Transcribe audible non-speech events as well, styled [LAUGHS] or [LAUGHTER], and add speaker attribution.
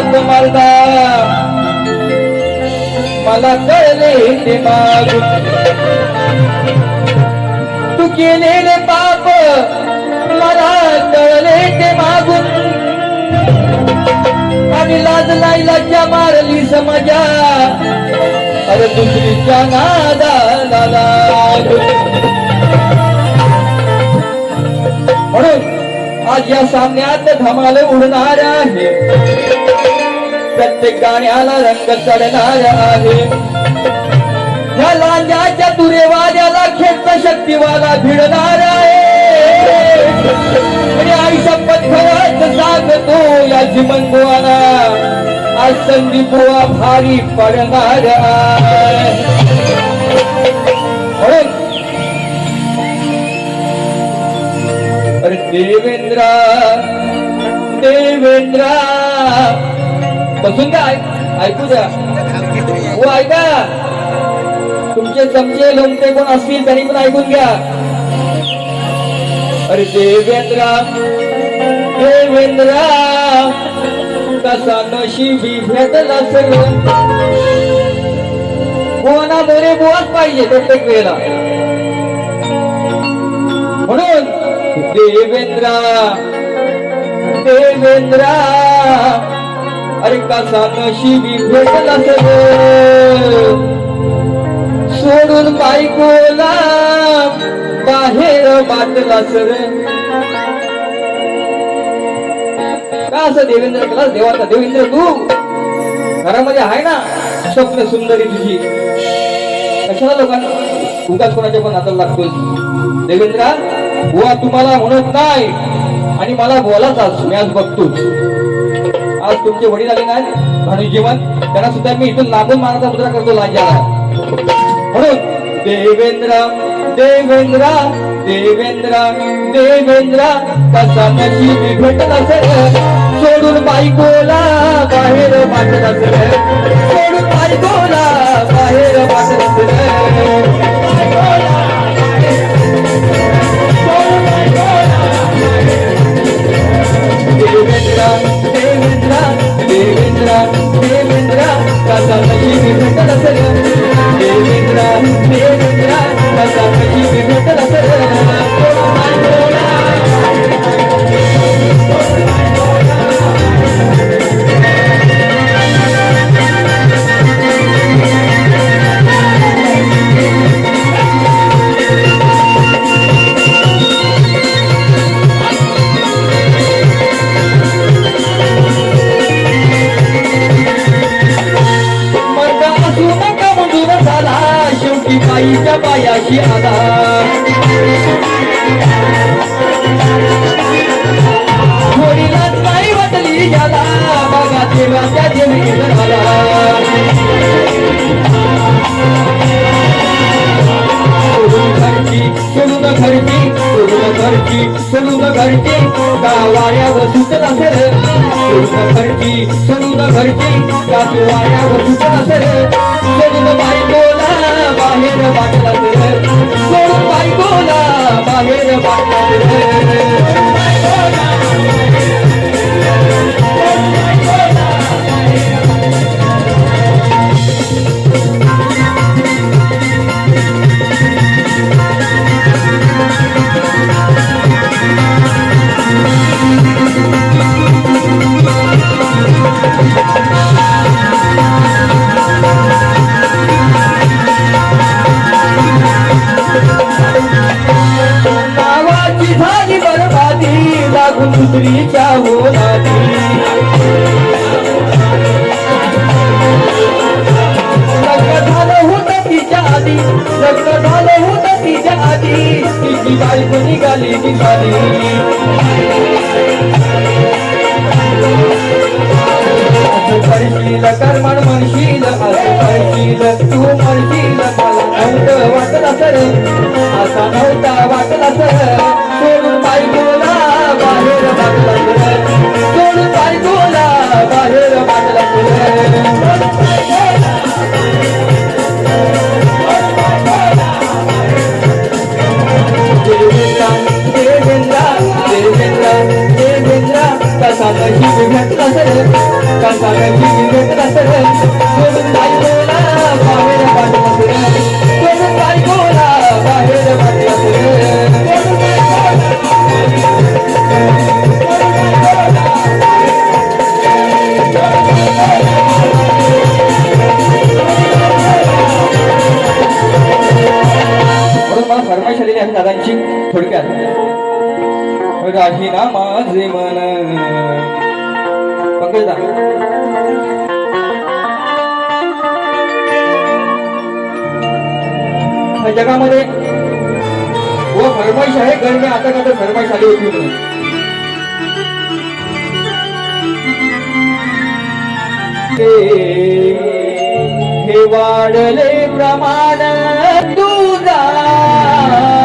Speaker 1: हात मारला मला कळले ते माग तू केलेले पाप मला कळले ते मागून. आणि लाज नाही लज्जा मारली समजा. अरे दुसरीच्या नादा लागून म्हणून आज या सामन्यात धमाल उडणार आहे प्रत्येक गाण्याला रंग चढणार आहे. या लांजाच्या तुरेवाद्याला खेळता शक्तीवाला भिडणार आहे. सांगतो या जीवन बुवाला. आज संधी बुवा भारी पडणार देवेंद्रा देवेंद्रा. बसून द्या ऐकू द्या. हो ऐका. तुमचे चमचे लोमते कोण असतील तरी पण ऐकून घ्या. अरे देवेंद्रा देवेंद्रा कसा नशिबी भेटला सगळं बुवाना मोरे बुवाच पाहिजे प्रत्येक वेळेला. म्हणून देवेंद्रा देवेंद्रा अरे कसा नशिबी भेटला सगळं. सोडून बायकोला बाहेर बाटला सर का असं देवेंद्र केला? देवाचा देवेंद्र तू? घरामध्ये आहे ना? स्वप्न सुंदरी तुझी. कशाला लोकांना? उगाच कोणाच्या पण हाताला लागतो देवेंद्र बुवा तुम्हाला म्हणत नाही. आणि मला बोलाच आज मी आज बघतो आज तुमचे वडील आले नाही भानुजीवन त्यांना सुद्धा मी इथून लांबून मानाचा मुद्रा करतो लाजाला म्हणून देवेंद्र देवेंद्र देवेंद्र देवेंद्र कसा नशिबी भेटत असेल सोडून बायकोला बाहेर वाटला असेल. देवेंद्र कसा बाईच्या आधार थोडीलाच नाही वाटली याला. बघा देवाच्या देवी झाला सोडून घरची सोडून घरची सोडून घरची सोडून घरची. गावाड्यावर सुटला सर. सोडून घरची सोडून घरची. गावाड्यावर सुटला सर. सोडून बायकोला बाहेर वाटला सोडून बायकोला बाहेर वाटला लागून हो लग्न झालं होतं तिच्या आधी लग्न झालं होतं तिच्या आधी. तिची बायको निघाली निघाली. करशील कर्मण म्हणशील असं करशील तू म्हणशील मला नव्हतं वाटलं सर. असा नव्हता वाटला सर. वाटला [LAUGHS] म्हणून मला फरमाईश आलेली आहे दादांची थोडक्यात. राही ना माझे मन. पंकजदा जगामध्ये व फरमाईश आहे कारण मी आता का फरमाईश आली होती म्हणून. हे वाढले प्रमाण तू love.